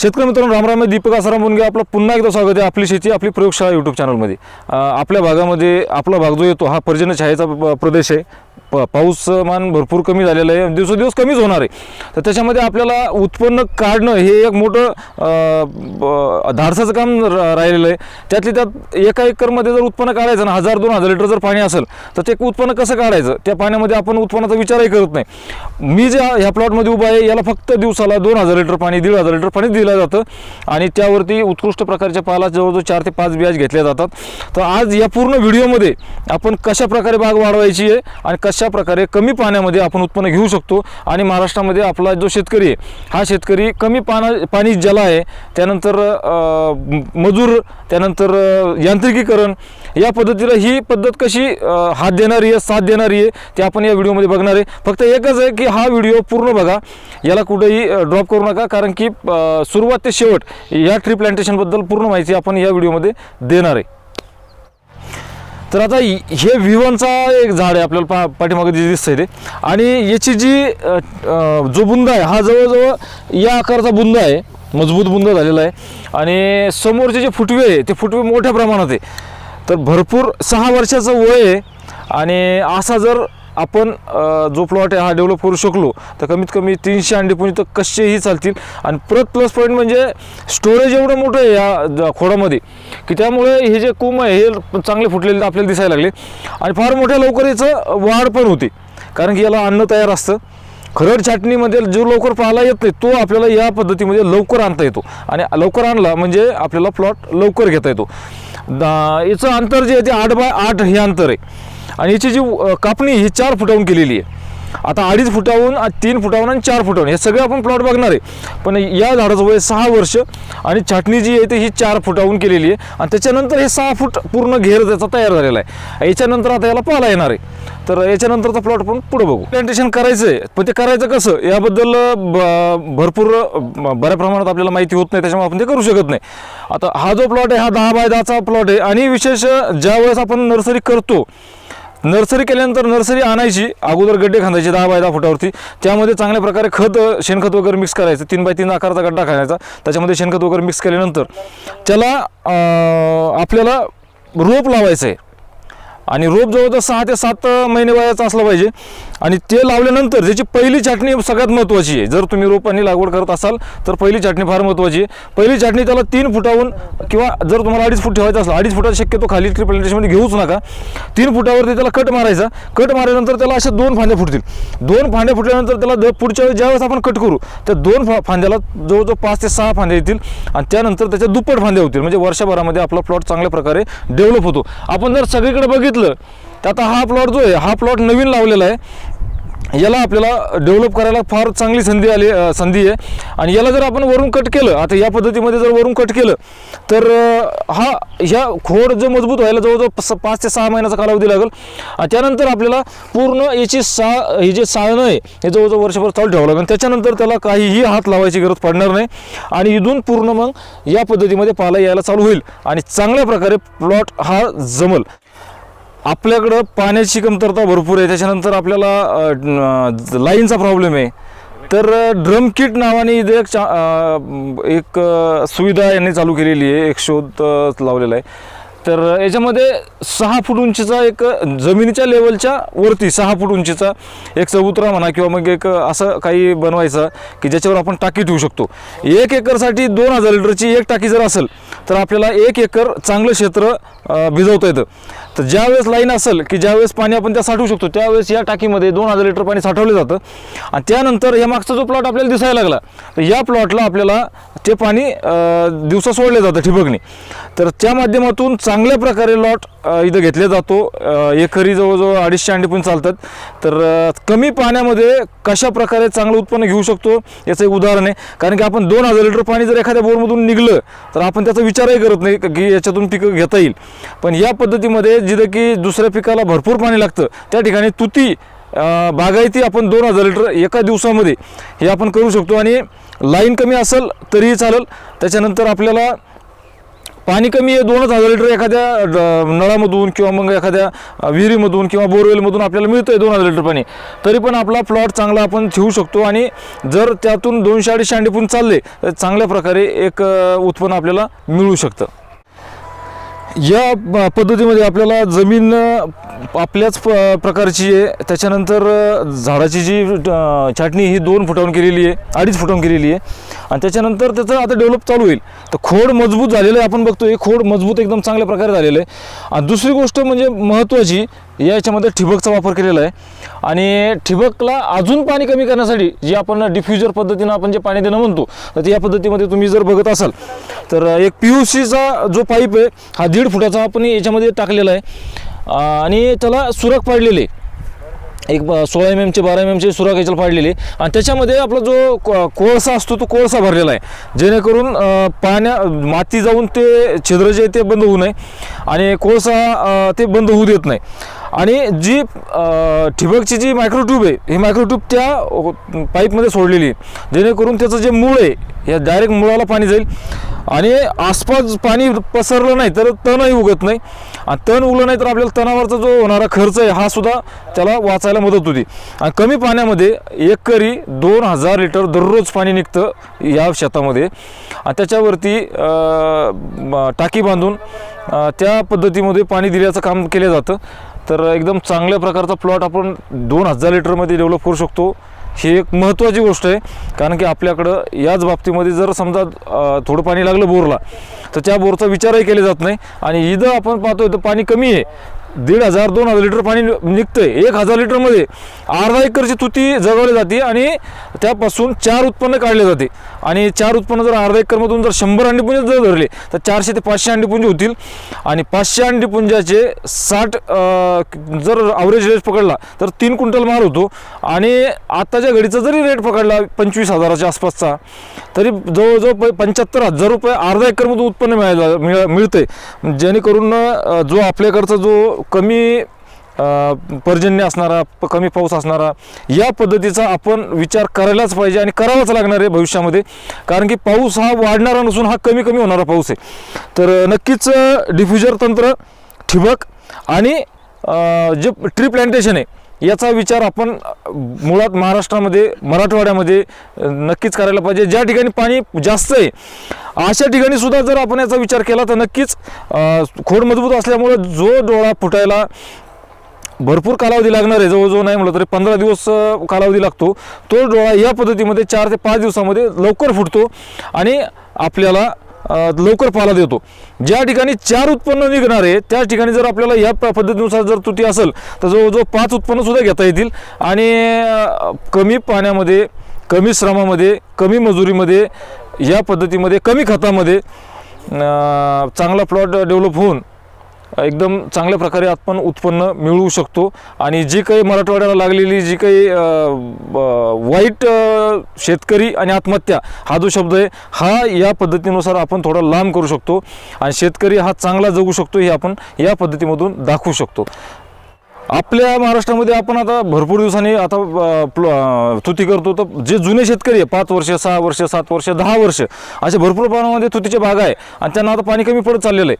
शेतकरी मित्रांनो रामराम दीपक आसाराम बोनगे आपलं पुन्हा एकदा स्वागत आहे आपली शेती आपली प्रयोगशाळा यूट्यूब चॅनलमध्ये आपल्या भागामध्ये आपला भाग जो येतो हा पर्जन्य छायेचा प्रदेश आहे. प पाऊसमान भरपूर कमी झालेलं आहे. दिवसोदिवस कमीच होणार आहे. तर त्याच्यामध्ये आपल्याला उत्पन्न काढणं हे एक मोठं ब- धाडसाचं काम राहिलेलं आहे. त्यातली त्यात एका एकरमध्ये जर उत्पन्न काढायचं ना हजार दोन हजार लिटर जर पाणी असेल तर ते उत्पन्न कसं काढायचं? त्या पाण्यामध्ये आपण उत्पन्नाचा विचारही करत नाही. मी ज्या ह्या प्लॉटमध्ये उभा आहे याला फक्त दिवसाला दोन हजार लिटर पाणी दीड हजार लिटर पाणी दिलं जातं. आणि त्यावरती उत्कृष्ट प्रकारच्या पाला जवळजवळ चार ते पाच बियाज घेतल्या जातात. तर आज या पूर्ण व्हिडिओमध्ये आपण कशा प्रकारे बाग वाढवायची आहे आणि कशा प्रकारे कमी पाण्यामध्ये आपण उत्पन्न घेऊ शकतो आणि महाराष्ट्रामध्ये आपला जो शेतकरी आहे हा शेतकरी कमी पाना पाणी ज्याला आहे त्यानंतर मजूर त्यानंतर यांत्रिकीकरण या पद्धतीला ही पद्धत कशी हात देणारी आहे साथ देणारी आहे ते आपण या व्हिडिओमध्ये बघणार आहे. फक्त एकच आहे की हा व्हिडिओ पूर्ण बघा. याला कुठेही ड्रॉप करू नका कारण की सुरुवात ते शेवट या ट्री प्लांटेशनबद्दल पूर्ण माहिती आपण या व्हिडिओमध्ये देणार आहे. तर आता हे विवनचा एक झाड आहे आपल्याला पा पाठीमागे जे दिसतंय ते. आणि याची जी जो बुंद आहे हा जवळजवळ या आकाराचा बुंद आहे. मजबूत बुंद झालेला आहे. आणि समोरचे जे फुटवे आहे ते फुटवे मोठ्या प्रमाणात आहे. तर भरपूर सहा वर्षाचं वय आहे. आणि असा जर आपण जो प्लॉट आहे हा डेव्हलप करू शकलो तर कमीत कमी तीनशे अंडे तर कसेही चालतील. आणि परत प्लस पॉईंट म्हणजे स्टोरेज एवढं मोठं आहे या खोडामध्ये की त्यामुळे हे जे कोंब आहे हे चांगले फुटलेले आपल्याला दिसायला लागले. आणि फार मोठ्या लवकर याचं वाढ पण होते कारण की याला अन्न तयार असतं. खरड छाटणीमध्ये जो लवकर पाहायला येत नाही तो आपल्याला या पद्धतीमध्ये लवकर आणता येतो. आणि लवकर आणला म्हणजे आपल्याला प्लॉट लवकर घेता येतो. दा- याचं अंतर जे आहे ते आठ बाय आठ हे अंतर आहे. आणि याची जी कापणी ही चार फुटाहून केलेली आहे. आता अडीच फुटाहून तीन फुटाहून आणि चार फुटावून हे सगळे आपण प्लॉट बघणार आहे. पण या झाडाचं वय सहा वर्ष आणि छाटणी जी आहे ती ही चार फुटाहून केलेली आहे. आणि त्याच्यानंतर हे सहा फूट पूर्ण घेर त्याचा तयार झालेला आहे. याच्यानंतर आता याला पाला येणार आहे. तर याच्यानंतरचा प्लॉट आपण पुढे बघू. प्लांटेशन करायचं आहे पण ते करायचं कसं? याबद्दल ब- भरपूर बऱ्या प्रमाणात आपल्याला माहिती होत नाही. त्याच्यामुळे आपण ते करू शकत नाही. आता हा जो प्लॉट आहे हा दहा बाय दहाचा प्लॉट आहे. आणि विशेष ज्या वेळेस आपण नर्सरी करतो नर्सरी केल्यानंतर नर्सरी आणायची अगोदर गड्डे खांदायचे दहा बाय दहा फुटावरती. त्यामध्ये चांगल्या प्रकारे खत शेणखत वगैरे मिक्स करायचं तीन बाय तीन आकाराचा गड्डा खाण्याचा. त्याच्यामध्ये शेणखत वगैरे मिक्स केल्यानंतर त्याला आपल्याला रोप लावायचं आहे आणि रोप जवळजवळ सहा ते सात महिने वयाचा असला पाहिजे. आणि ते लावल्यानंतर त्याची पहिली छाटणी सगळ्यात महत्त्वाची आहे. जर तुम्ही रोपांनी लागवड करत असाल तर पहिली छाटणी फार महत्त्वाची आहे. पहिली छाटणी त्याला तीन फुटाहून किंवा जर तुम्हाला अडीच फूट ठेवायचं असलं अडीच फुटाचा शक्यतो खाली ट्री प्लांटेशनमध्ये घेऊच नका. तीन फुटावरती त्याला कट मारायचा. कट मारल्यानंतर त्याला अशा दोन फांद्या फुटतील. दोन फांद्या फुटल्यानंतर त्याला द- पुढच्या वेळेस ज्यावेळेस आपण कट करू त्या दोन फा फांद्याला जवळजवळ पाच ते सहा फांद्या येतील. आणि त्यानंतर त्याच्या दुप्पट फांद्या होतील. म्हणजे वर्षभरामध्ये आपला प्लॉट चांगल्या प्रकारे डेव्हलप होतो. आपण जर सगळीकडे बघितलं तर आता हा प्लॉट जो आहे हा प्लॉट नवीन लावलेला आहे. याला आपल्याला डेव्हलप करायला फार चांगली संधी आली संधी आहे. आणि याला जर आपण वरून कट केलं आता या पद्धतीमध्ये जर वरून कट केलं तर हा ह्या खोड जो मजबूत व्हायला जवळजवळ पाच ते सहा महिन्याचा कालावधी लागेल. आणि त्यानंतर आपल्याला पूर्ण याची सा ही जे साळणं आहे हे जवळजवळ वर्षभर चालू ठेवावं लागेल. त्याच्यानंतर त्याला काहीही हात लावायची गरज पडणार नाही. आणि इथून पूर्ण मग या पद्धतीमध्ये पाला यायला चालू होईल. आणि चांगल्या प्रकारे प्लॉट हा जमल. आपल्याकडं पाण्याची कमतरता भरपूर आहे. त्याच्यानंतर आपल्याला लाईनचा प्रॉब्लेम आहे. तर ड्रम किट नावाने इथे एक चा एक सुविधा यांनी चालू केलेली आहे. एक शोध लावलेला आहे. तर याच्यामध्ये सहा फूट उंचीचा एक जमिनीच्या लेवलच्या वरती सहा फूट उंचीचा एक चबुतरा म्हणा किंवा मग एक असं काही बनवायचं की ज्याच्यावर आपण टाकी ठेवू शकतो. एक एकरसाठी दोन हजार लिटरची एक टाकी जर असेल तर आपल्याला एक एकर चांगलं क्षेत्र भिजवता येतं. तर ज्यावेळेस लाईन असेल की ज्यावेळेस पाणी आपण त्या साठवू शकतो त्यावेळेस या टाकीमध्ये दोन हजार लिटर पाणी साठवलं जातं. आणि त्यानंतर या मागचा जो प्लॉट आपल्याला दिसायला लागला तर या प्लॉटला आपल्याला ते पाणी दिवसा सोडलं जातं ठिबकने. तर त्या माध्यमातून चांगल्या प्रकारे लॉट इथं घेतले जातो. एकरी जवळजवळ अडीचशे अंडे पण चालतात. तर कमी पाण्यामध्ये कशा प्रकारे चांगलं उत्पन्न घेऊ शकतो याचं एक उदाहरण आहे. कारण की आपण दोन हजार लिटर पाणी जर एखाद्या बोरमधून निघलं तर आपण त्याचा विचारही करत नाही की याच्यातून पिकं घेता येईल. पण या पद्धतीमध्ये जिथं की दुसऱ्या पिकाला भरपूर पाणी लागतं त्या ठिकाणी तुती बागायती आपण दोन हजार लिटर एका दिवसामध्ये हे आपण करू शकतो आणि लाईन कमी असेल तरीही चालेल. त्याच्यानंतर आपल्याला पाणी कमी आहे दोनच हजार लिटर एखाद्या नळामधून किंवा मग एखाद्या विहिरीमधून किंवा बोरवेलमधून आपल्याला मिळतं आहे दोन हजार लिटर पाणी. तरी पण आपला प्लॉट चांगला आपण ठेवू शकतो आणि जर त्यातून दोनशे अडीचशे अंडे पण चालले तर चांगल्या प्रकारे एक उत्पन्न आपल्याला मिळू शकतं. या पद्धतीमध्ये आपल्याला जमीन आपल्याच प- प्रकारची आहे. त्याच्यानंतर झाडाची जी छाटणी ही दोन फुटावून केलेली आहे. अडीच फुटावून केलेली आहे. आणि त्याच्यानंतर त्याचं आता डेव्हलप चालू होईल. तर खोड मजबूत झालेलं आहे आपण बघतो हे खोड मजबूत एकदम चांगल्या प्रकारे झालेलं आहे. आणि दुसरी गोष्ट म्हणजे महत्त्वाची या याच्यामध्ये ठिबकचा वापर केलेला आहे. आणि ठिबकला अजून पाणी कमी करण्यासाठी जे आपण डिफ्युजर पद्धतीनं आपण जे पाणी देणं म्हणतो तर या पद्धतीमध्ये तुम्ही जर बघत असाल तर एक पी यू सीचा जो पाईप आहे हा दीड फुटाचा आपण याच्यामध्ये टाकलेला आहे. आणि त्याला सुरक पाडलेले. एक सोळा एम एमचे बारा एम एमचे सुराख याच्याला पाडलेले. आणि त्याच्यामध्ये आपला जो कोळसा असतो तो कोळसा भरलेला आहे. जेणेकरून पाण्या माती जाऊन ते छिद्र जे आहे ते बंद होऊ नये. आणि कोळसा ते बंद होऊ देत नाही. आणि जी ठिबकची जी मायक्रोट्यूब आहे ही मायक्रोट्यूब त्या पाईपमध्ये सोडलेली आहे. जेणेकरून त्याचं जे मूळ आहे या डायरेक्ट मुळाला पाणी जाईल. आणि आसपास पाणी पसरलं नाही तर तणही उगत नाही. आणि तण उगलं नाही तर आपल्याला तणावरचा जो होणारा खर्च आहे हा सुद्धा त्याला वाचायला मदत होती. आणि कमी पाण्यामध्ये एकरी दोन हजार लिटर दररोज पाणी निघतं या शेतामध्ये. आणि त्याच्यावरती टाकी बांधून त्या पद्धतीमध्ये पाणी दिल्याचं काम केलं जातं. तर एकदम चांगल्या प्रकारचा प्लॉट आपण दोन हजार लिटरमध्ये डेव्हलप करू शकतो. ही एक महत्त्वाची गोष्ट आहे. कारण की आपल्याकडं याच बाबतीमध्ये जर समजा थोडं पाणी लागलं बोरला तर त्या बोरचा विचारही केला जात नाही. आणि इथं आपण पाहतोय तर पाणी कमी आहे. दीड हजार दोन हजार लिटर पाणी नि- निघतंय. एक हजार लिटरमध्ये अर्धा एकरची तुती जगवली जाते आणि त्यापासून चार उत्पन्न काढले जाते. आणि चार उत्पन्न जर अर्धा एकरमधून जर शंभर अंडीपुंज जर धरले तर चारशे ते पाचशे अंडीपुंज होतील. आणि पाचशे अंडीपुंजाचे साठ जर अवरेज रेट पकडला तर तीन क्विंटल माल होतो. आणि आत्ताच्या घडीचा जरी रेट पकडला पंचवीस हजाराच्या आसपासचा तरी जवळजवळ प पंच्याहत्तर हजार रुपये अर्धा एकरमधून उत्पन्न मिळायला मिळ मिळते जेणेकरून जो आपल्याकडचा जो कमी पर्जन्य असणारा प- कमी पाऊस असणारा या पद्धतीचा आपण विचार करायलाच पाहिजे आणि करावाच लागणार आहे भविष्यामध्ये. कारण की पाऊस हा वाढणारा नसून हा कमी कमी होणारा पाऊस आहे. तर नक्कीच डिफ्युजर तंत्र ठिबक आणि जे ट्री प्लांटेशन आहे याचा विचार आपण मुळात महाराष्ट्रामध्ये मराठवाड्यामध्ये नक्कीच करायला पाहिजे. ज्या ठिकाणी पाणी जास्त आहे अशा ठिकाणी सुद्धा जर आपण याचा विचार केला तर नक्कीच खोड मजबूत असल्यामुळे जो डोळा फुटायला भरपूर कालावधी लागणार आहे. जवळजवळ नाही म्हटलं तरी पंधरा दिवस कालावधी लागतो. तो डोळा या पद्धतीमध्ये चार ते पाच दिवसामध्ये लवकर फुटतो आणि आपल्याला लवकर पाला देतो. ज्या ठिकाणी चार उत्पन्न निघणार आहे त्या ठिकाणी जर आपल्याला या पद्धतीनुसार जर तुटी असेल तर जवळजवळ पाच उत्पन्नसुद्धा घेता येतील. आणि कमी पाण्यामध्ये कमी श्रमामध्ये कमी मजुरीमध्ये या पद्धतीमध्ये कमी खतामध्ये चांगला प्लॉट डेव्हलप होऊन एकदम चांगल्या प्रकारे आपण उत्पन्न मिळवू शकतो. आणि जी काही मराठवाड्याला लागलेली जी काही वाईट शेतकरी आणि आत्महत्या हा जो शब्द आहे हा या पद्धतीनुसार आपण थोडा लांब करू शकतो. आणि शेतकरी हा चांगला जगू शकतो हे आपण या पद्धतीमधून दाखवू शकतो. आपल्या महाराष्ट्रामध्ये आपण आता भरपूर दिवसांनी आता तुती करतो. तर जे जुने शेतकरी आहे पाच वर्ष सहा वर्ष सात वर्ष दहा वर्ष असे भरपूर प्रमाणामध्ये तुतीच्या बागा आहे आणि त्यांना आता पाणी कमी पडत चाललेलं आहे.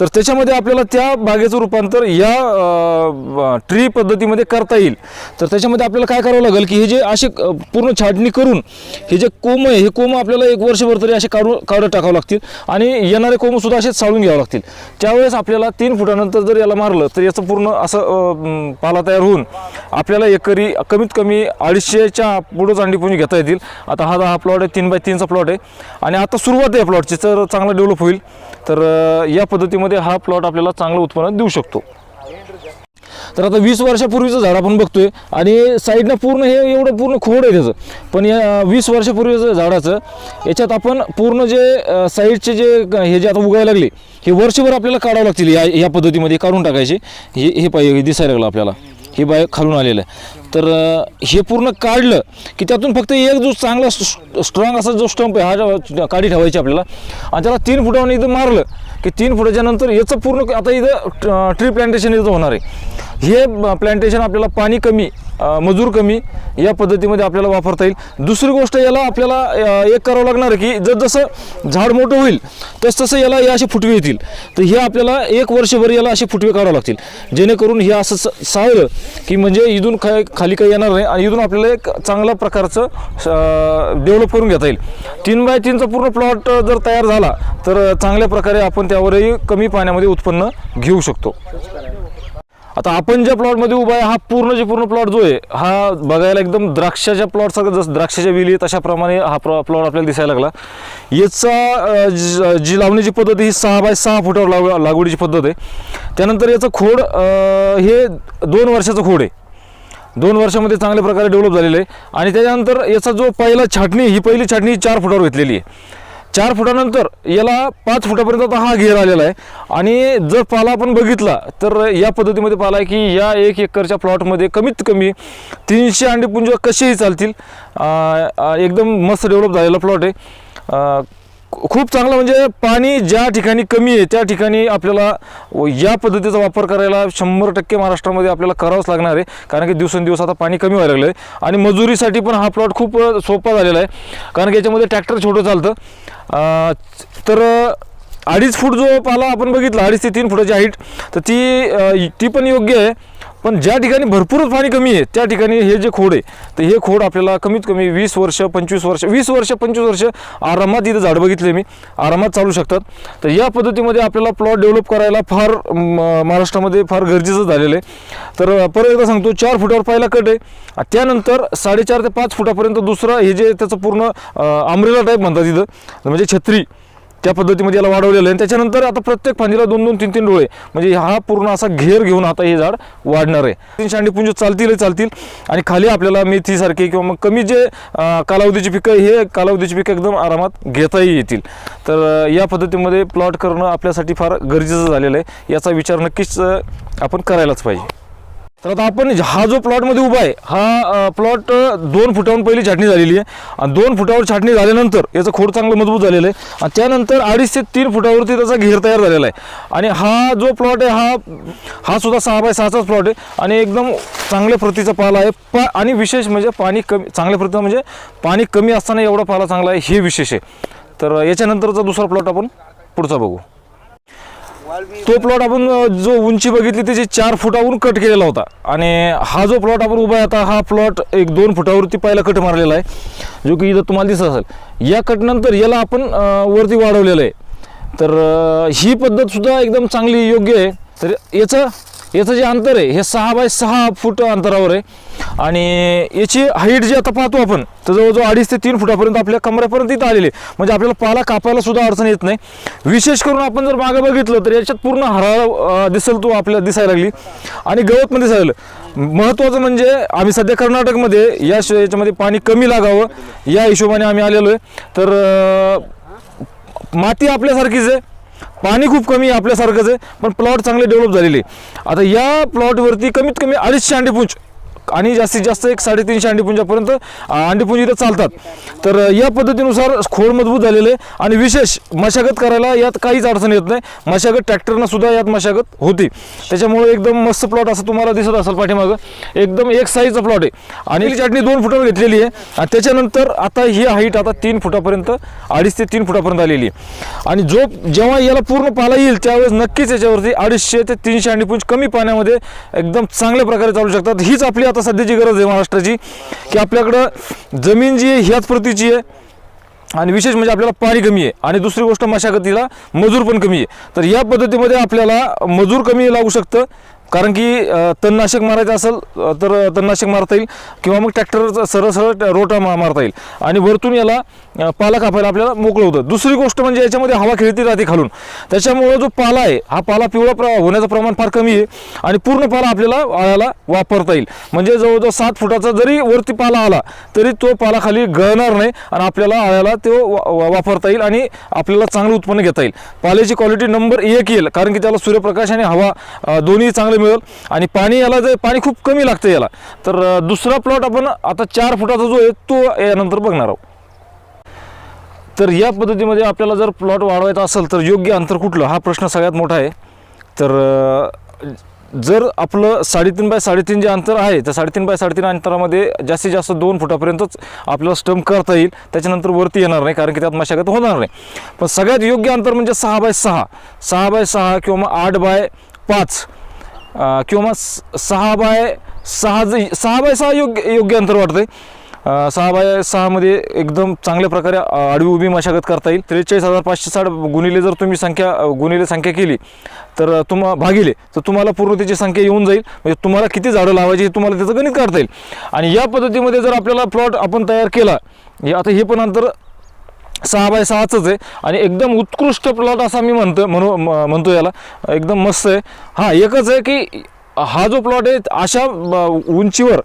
तर त्याच्यामध्ये आपल्याला त्या बागेचं रूपांतर या ट्री पद्धतीमध्ये करता येईल. तर त्याच्यामध्ये आपल्याला काय करावं लागेल की हे जे असे पूर्ण छाटणी करून हे जे कोंब आहे हे कोंब आपल्याला एक वर्षभर तरी असे काढून काढत टाकावं लागतील आणि येणारे कोमसुद्धा असेच साळून घ्यावं लागतील. त्यावेळेस आपल्याला तीन फुटानंतर जर याला मारलं तर याचं पूर्ण असं पाला तयार होऊन आपल्याला एकरी कमीत कमी अडीचशेच्या पुढं चांडीपुंजी घेता येतील. आता हा हा प्लॉट आहे तीन बाय तीनचा प्लॉट आहे. आणि आता सुरुवात आहे प्लॉटची. तर चांगला डेव्हलप होईल तर या पद्धतीमध्ये हा प्लॉट आपल्याला चांगलं उत्पन्न देऊ शकतो. तर आता वीस वर्षापूर्वीचं झाड आपण बघतोय आणि साईडनं पूर्ण हे एवढं पूर्ण खोड आहे त्याचं. पण या वीस वर्षापूर्वीचं झाडाचं याच्यात आपण पूर्ण जे साईडचे जे हे जे आता उगायला लागले हे वर्षभर आपल्याला काढावं लागतील या या पद्धतीमध्ये काढून टाकायचे. हे हे पाहिजे दिसायला लागलं आपल्याला. हे बाय खालून आलेलं आहे. तर हे पूर्ण काढलं की त्यातून फक्त एक जो चांगला स्ट्रॉंग असा जो स्टंप आहे हा काढी ठेवायची आपल्याला. आणि त्याला तीन फुटावरून इथं मारलं की तीन फुटाच्या नंतर याचं पूर्ण आता इथं ट्री प्लांटेशन इथं होणार आहे. हे प्लांटेशन आपल्याला पाणी कमी मजूर कमी या पद्धतीमध्ये आपल्याला वापरता येईल. दुसरी गोष्ट याला आपल्याला एक करावं लागणार आहे की जर जसं झाड मोठं होईल तस तसं याला या असे फुटवे येतील. तर हे आपल्याला एक वर्षभर याला असे फुटवे करावं लागतील. जेणेकरून हे असं स- की म्हणजे इथून काय खाली काही येणार नाही आणि इथून आपल्याला एक चांगल्या प्रकारचं डेव्हलप करून घेता येईल. तीन बाय तीनचा पूर्ण प्लॉट जर तयार झाला तर चांगल्या प्रकारे आपण त्यावरही कमी पाण्यामध्ये उत्पन्न घेऊ शकतो. आता आपण ज्या प्लॉटमध्ये उभा आहे हा पूर्ण जे पूर्ण प्लॉट जो आहे हा बघायला एकदम द्राक्षाच्या प्लॉटसारखं जसं द्राक्षाच्या वेली तशाप्रमाणे हा प्लॉट आपल्याला दिसायला लागला. याचा जी लावण्याची पद्धत ही सहा बाय सहा फुटावर लाव लागवडीची पद्धत आहे. त्यानंतर याचं खोड हे दोन वर्षाचं खोड आहे. दोन वर्षामध्ये चांगल्या प्रकारे डेव्हलप झालेलं आहे. आणि त्याच्यानंतर याचा जो पहिला छाटणी ही पहिली छाटणी चार फुटावर घेतलेली आहे. चार फुटानंतर याला पाच फुटापर्यंत आता हा घेर आलेला आहे. आणि जर पाला आपण बघितला तर या पद्धतीमध्ये पाला आहे की या एक एकरच्या प्लॉटमध्ये कमीत कमी तीनशे अंडीपुंज कसेही चालतील. एकदम मस्त डेव्हलप झालेला प्लॉट आहे. खूप चांगलं म्हणजे पाणी ज्या ठिकाणी कमी आहे त्या ठिकाणी आपल्याला व या पद्धतीचा वापर करायला शंभर टक्के महाराष्ट्रामध्ये आपल्याला करावंच लागणार आहे. कारण की दिवसेंदिवस आता पाणी कमी व्हायला लागलं आहे आणि मजुरीसाठी पण हा प्लॉट खूप सोपा झालेला आहे. कारण की याच्यामध्ये ट्रॅक्टर छोटं चालतं. तर अडीच फूट जो पाला आपण बघितला अडीच ते तीन फुटाची हाईट तर ती ती पण योग्य आहे. पण ज्या ठिकाणी भरपूरच पाणी कमी आहे त्या ठिकाणी हे जे खोड आहे तर हे खोड आपल्याला कमीत कमी वीस वर्ष पंचवीस वर्ष वीस वर्ष पंचवीस वर्ष आरामात इथं झाड बघितले मी. आरामात चालू शकतात. तर या पद्धतीमध्ये आपल्याला प्लॉट डेव्हलप करायला फार म, महाराष्ट्रामध्ये फार गरजेचं झालेलं आहे. तर परत एकदा सांगतो चार फुटावर पहिला कट आहे. त्यानंतर साडेचार ते पाच फुटापर्यंत दुसरं हे जे त्याचं पूर्ण आंब्रेला टाईप म्हणतात इथं म्हणजे छत्री. त्या पद्धतीमध्ये याला वाढवलेलं आहे. त्याच्यानंतर आता प्रत्येक फांदीला दोन दोन तीन तीन डोळे. म्हणजे हा पूर्ण असा घेर घेऊन आता हे झाड वाढणार आहे. तीन शांडीपुंज चालतील चालतील. आणि खाली आपल्याला मेथीसारखे किंवा मग कमी जे कालावधीची पिकं हे कालावधीची पिकं एकदम आरामात घेताही येतील. तर या पद्धतीमध्ये प्लॉट करणं आपल्यासाठी फार गरजेचं झालेलं आहे. याचा विचार नक्कीच आपण करायलाच पाहिजे. तर आता आपण हा जो प्लॉटमध्ये उभा आहे हा प्लॉट दोन फुटाहून पहिली छाटणी झालेली आहे. आणि दोन फुटावर छाटणी झाल्यानंतर याचं खोड चांगलं मजबूत झालेलं आहे. आणि त्यानंतर अडीच ते तीन फुटावरती त्याचा घेर तयार झालेला आहे. आणि हा जो प्लॉट आहे हा हा सुद्धा सहा बाय सहाचाच प्लॉट आहे. आणि एकदम चांगल्या प्रतीचा पाला आहे. प आणि विशेष म्हणजे पाणी कमी चांगल्या प्रतीचा म्हणजे पाणी कमी असताना एवढा पाला चांगला आहे हे विशेष आहे. तर याच्यानंतरचा दुसरा प्लॉट आपण पुढचा बघू. तो प्लॉट आपण जो उंची बघितली त्याची चार फुटावरून कट केलेला होता. आणि हा जो प्लॉट आपण उभा आहे आता हा प्लॉट एक दोन फुटावरती पहिला कट मारलेला आहे जो की इथं तुम्हाला दिसत असेल. या कटनंतर याला आपण वरती वाढवलेलं आहे. तर ही पद्धतसुद्धा एकदम चांगली योग्य आहे. तर याचं याचं जे अंतर आहे हे सहा बाय सहा फूट अंतरावर आहे. आणि याची हाईट जी आता पाहतो आपण तर जवळजवळ अडीच ते तीन फुटापर्यंत आपल्या कमऱ्यापर्यंत इथं आलेली आहे. म्हणजे आपल्याला पाला कापायला सुद्धा अडचण येत नाही. विशेष करून आपण जर मागं बघितलं तर याच्यात पूर्ण हराळ दिसेल तो आपल्याला दिसायला लागली. आणि गवत पण दिसायला लागलं. महत्त्वाचं म्हणजे आम्ही सध्या कर्नाटकमध्ये या श- याच्यामध्ये पाणी कमी लागावं या हिशोबाने आम्ही आलेलो आहे. तर माती आपल्यासारखीच आहे. पाणी खूप कमी आहे आपल्यासारखंच आहे पण प्लॉट चांगले डेव्हलप झालेले आता या प्लॉटवरती कमीत कमी अडीचशे अंडीपुंज आणि जास्तीत जास्त एक साडेतीनशे अंडीपुंजापर्यंत अंडीपुंज इथं चालतात. तर या पद्धतीनुसार खोड मजबूत झालेले आहे आणि विशेष मशागत करायला यात काहीच अडचण येत नाही. मशागत ट्रॅक्टरनं सुद्धा यात मशागत होती. त्याच्यामुळे एकदम मस्त प्लॉट असं तुम्हाला दिसत असेल पाठीमागं. एकदम एक साईजचा प्लॉट आहे. आणि चटणी दोन फुटावर घेतलेली आहे. आणि त्याच्यानंतर आता ही हाईट आता तीन फुटापर्यंत अडीच ते तीन फुटापर्यंत आलेली आहे. आणि जो जेव्हा याला पूर्ण पाला येईल त्यावेळेस नक्कीच याच्यावरती अडीचशे ते तीनशे अंडीपुंज कमी पाण्यामध्ये एकदम चांगल्या प्रकारे चालू शकतात. हीच आपली आता सध्याची गरज आहे महाराष्ट्राची की आपल्याकडं जमीन जी आहे ह्याच प्रतीची आहे. आणि विशेष म्हणजे आपल्याला पाणी कमी आहे. आणि दुसरी गोष्ट मशागतीला मजूर पण कमी आहे. तर या पद्धतीमध्ये आपल्याला मजूर कमी लागू शकतं. कारण की तणनाशक मारायचं असेल तर तणनाशक मारता येईल किंवा मग ट्रॅक्टर सरळ सरळ रोटा मारता येईल. आणि वरतून याला पाला कापायला आपल्याला मोकळं होतं. दुसरी गोष्ट म्हणजे याच्यामध्ये हवा खेळती राहते खालून. त्याच्यामुळं जो पाला आहे हा पाला पिवळा प्र होण्याचं प्रमाण फार कमी आहे आणि पूर्ण पाला आपल्याला आळ्याला वापरता येईल. म्हणजे जवळजवळ सात फुटाचा जरी वरती पाला आला तरी तो पाला खाली गळणार नाही आणि आपल्याला आळ्याला तो वा- वापरता येईल आणि आपल्याला चांगलं उत्पन्न घेता येईल. पाल्याची क्वालिटी नंबर एक येईल कारण की त्याला सूर्यप्रकाश आणि हवा दोन्ही चांगले मिळेल. आणि पाणी याला जर पाणी खूप कमी लागतं याला. तर दुसरा प्लॉट आपण आता चार फुटाचा जो आहे तो यानंतर बघणार आहोत. तर या पद्धतीमध्ये आपल्याला जर प्लॉट वाढवायचा असेल तर योग्य अंतर कुठलं? हा प्रश्न सगळ्यात मोठा आहे. तर जर आपलं साडेतीन बाय साडेतीन जे अंतर आहे तर साडेतीन बाय साडेतीन अंतरामध्ये जास्तीत जास्त दोन फुटापर्यंतच आपल्याला स्टंप करता येईल. त्याच्यानंतर वरती येणार नाही कारण की त्यात मशागत होणार नाही. पण सगळ्यात योग्य अंतर म्हणजे सहा बाय सहा. सहा बाय सहा किंवा मग आठ बाय पाच. किंवा मग स- सहा बाय सहा ज- सहा बाय सहा योग्य योग्य अंतर वाटतं सहा बाय सहामध्ये एकदम चांगल्या प्रकारे आडवी उभी मशागत करता येईल. त्रेचाळीस हजार पाचशे साठ गुणिले जर तुम्ही संख्या गुणिले संख्या केली तर तुम्हा भागिले तर तुम्हाला पूर्ण त्याची संख्या येऊन जाईल. म्हणजे तुम्हाला किती झाडं लावायची हे तुम्हाला त्याचं गणित काढता येईल. आणि या पद्धतीमध्ये जर आपल्याला प्लॉट आपण तयार केला हे आता हे पण अंतर सहा बाय सहाचंच आहे. आणि एकदम उत्कृष्ट प्लॉट असा मी म्हणतो म्हणू म- म्हणतो याला. एकदम मस्त आहे. हा एकच आहे की हा जो प्लॉट आहे अशा उंचीवर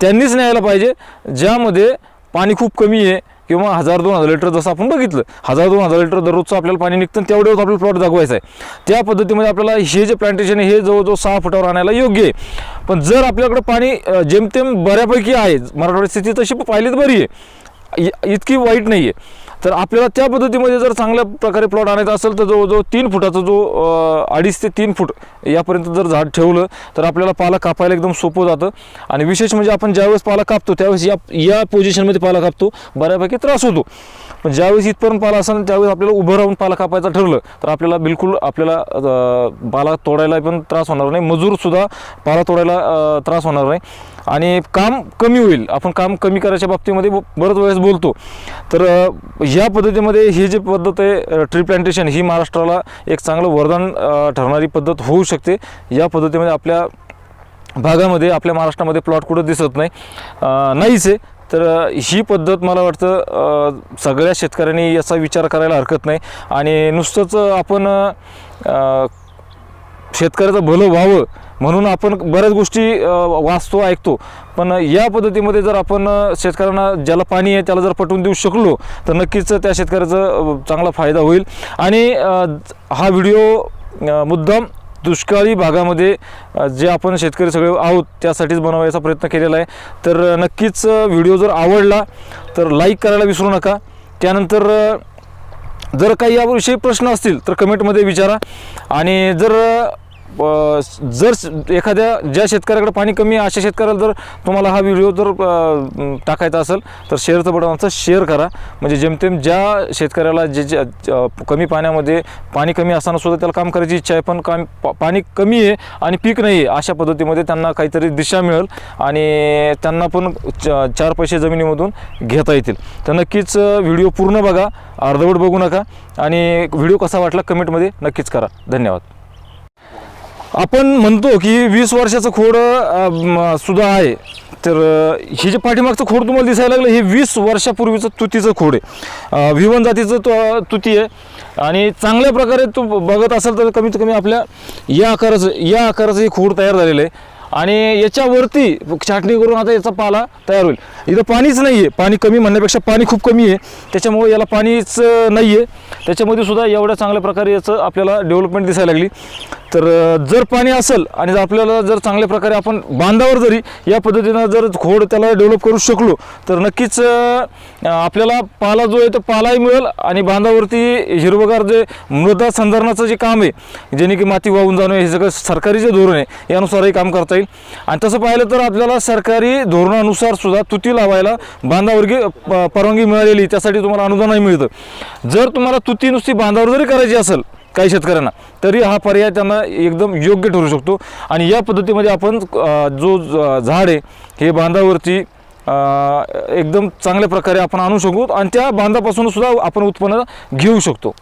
त्यांनीच न्यायला पाहिजे ज्यामध्ये पाणी खूप कमी आहे किंवा हजार दोन हजार लिटर जसं आपण बघितलं हजार दोन हजार लिटर दररोजचं आपल्याला पाणी निघतं आणि तेवढ्यावर प्लॉट दाखवायचं आहे. त्या पद्धतीमध्ये आपल्याला हे जे प्लांटेशन आहे हे जवळजवळ सहा फुटावर आणायला योग्य आहे. पण जर आपल्याकडं पाणी जेमतेम बऱ्यापैकी आहे मराठवाड्याची स्थिती तशी पाहिली तर बरी आहे. इतकी वाईट नाही आहे तर आपल्याला त्या पद्धतीमध्ये जर चांगल्या प्रकारे प्लॉट आणायचा असेल तर जवळजवळ तीन फुटाचा जो अडीच ते तीन फूट यापर्यंत जर झाड ठेवलं तर आपल्याला पाला कापायला एकदम सोपं जातं. आणि विशेष म्हणजे आपण ज्यावेळेस पाला कापतो त्यावेळेस या या पोझिशनमध्ये पाला कापतो बऱ्यापैकी त्रास होतो. पण ज्यावेळेस इथपर्यंत पाला असेल त्यावेळेस आपल्याला उभं राहून पाला कापायचं ठरलं तर आपल्याला बिलकुल आपल्याला पाला तोडायला पण त्रास होणार नाही. मजूरसुद्धा पाला तोडायला त्रास होणार नाही. आणि काम कमी होईल. आपण काम कमी करायच्या बाबतीमध्ये बरंच वेळेस बोलतो. तर या पद्धतीमध्ये ही जी पद्धत आहे ट्री प्लांटेशन ही महाराष्ट्राला एक चांगलं वरदान ठरणारी पद्धत होऊ शकते. या पद्धतीमध्ये आपल्या भागामध्ये आपल्या महाराष्ट्रामध्ये प्लॉट कुठं दिसत नाही. नाहीच आहे. तर ही पद्धत मला वाटतं सगळ्या शेतकऱ्यांनी याचा विचार करायला हरकत नाही. आणि नुसतंच आपण शेतकऱ्याचं भलं व्हावं म्हणून आपण बऱ्याच गोष्टी वाचतो ऐकतो. पण या पद्धतीमध्ये जर आपण शेतकऱ्यांना ज्याला पाणी आहे त्याला जर पटवून देऊ शकलो तर नक्कीच त्या शेतकऱ्याचा चांगला फायदा होईल. आणि हा व्हिडिओ मुद्दाम दुष्काळी भागामध्ये जे आपण शेतकरी सगळे आहोत त्यासाठीच बनवायचा प्रयत्न केलेला आहे. तर नक्कीच व्हिडिओ जर आवडला तर लाईक करायला विसरू नका. त्यानंतर जर काही याविषयी प्रश्न असतील तर कमेंटमध्ये विचारा. आणि जर जर एखाद्या ज्या शेतकऱ्याकडे पाणी कमी आहे अशा शेतकऱ्याला जर तुम्हाला हा व्हिडिओ जर टाकायचा असेल तर शेअरचं बटन शेअर करा. म्हणजे जेमतेम ज्या शेतकऱ्याला जे जे कमी पाण्यामध्ये पाणी कमी असताना सुद्धा त्याला काम करायची इच्छा आहे पण काम पाणी कमी आहे आणि पीक नाही आहे अशा पद्धतीमध्ये त्यांना काहीतरी दिशा मिळेल आणि त्यांना पण च- चार पैसे जमिनीमधून घेता येतील. तर नक्कीच व्हिडिओ पूर्ण बघा अर्धवट बघू नका आणि व्हिडिओ कसा वाटला कमेंटमध्ये नक्कीच करा. धन्यवाद. आपण म्हणतो की वीस वर्षाचं खोड सुद्धा आहे. तर हे जे पाठीमागचं खोड तुम्हाला दिसायला लागलं हे वीस वर्षापूर्वीचं तुतीचं खोड आहे. विवन जातीचं तो तुती आहे. आणि चांगल्या प्रकारे तू बघत असाल तर कमीत कमी आपल्या या आकाराचं या आकाराचं हे खोड तयार झालेलं आहे. आणि याच्यावरती छाटणी करून आता याचा पाला तयार होईल. इथं पाणीच नाही आहे पाणी कमी म्हणण्यापेक्षा पाणी खूप कमी आहे. त्याच्यामुळे याला पाणीच नाही आहे त्याच्यामध्ये सुद्धा एवढ्या चांगल्या प्रकारे याचं आपल्याला डेव्हलपमेंट दिसायला लागली. तर जर पाणी असेल आणि जर आपल्याला जर चांगल्या प्रकारे आपण बांधावर जरी या पद्धतीनं जर खोड त्याला डेव्हलप करू शकलो तर नक्कीच आपल्याला पाला जो आहे तो पालाही मिळेल आणि बांधावरती हिरवगार जे मृदा संधारणाचं जे काम आहे जेणे की माती वाहून जाणं हे सगळं सरकारी जे धोरण आहे यानुसारही काम करता येईल. आणि तसं पाहिलं तर आपल्याला सरकारी धोरणानुसार सुद्धा तुती लावायला बांधावर्गी प- परवानगी मिळालेली त्यासाठी तुम्हाला अनुदानही मिळतं. जर तुम्हाला तुती नुसती बांधावर जरी करायची असेल काही शेतकऱ्यांना. तरी हा पर्याय त्यांना एकदम योग्य ठरू शकतो. आणि या पद्धतीमध्ये आपण जो ज- झाड आहे हे बांधावरती एकदम चांगल्या प्रकारे आपण आणू शकू आणि त्या बांधापासून सुद्धा आपण उत्पन्न घेऊ शकतो.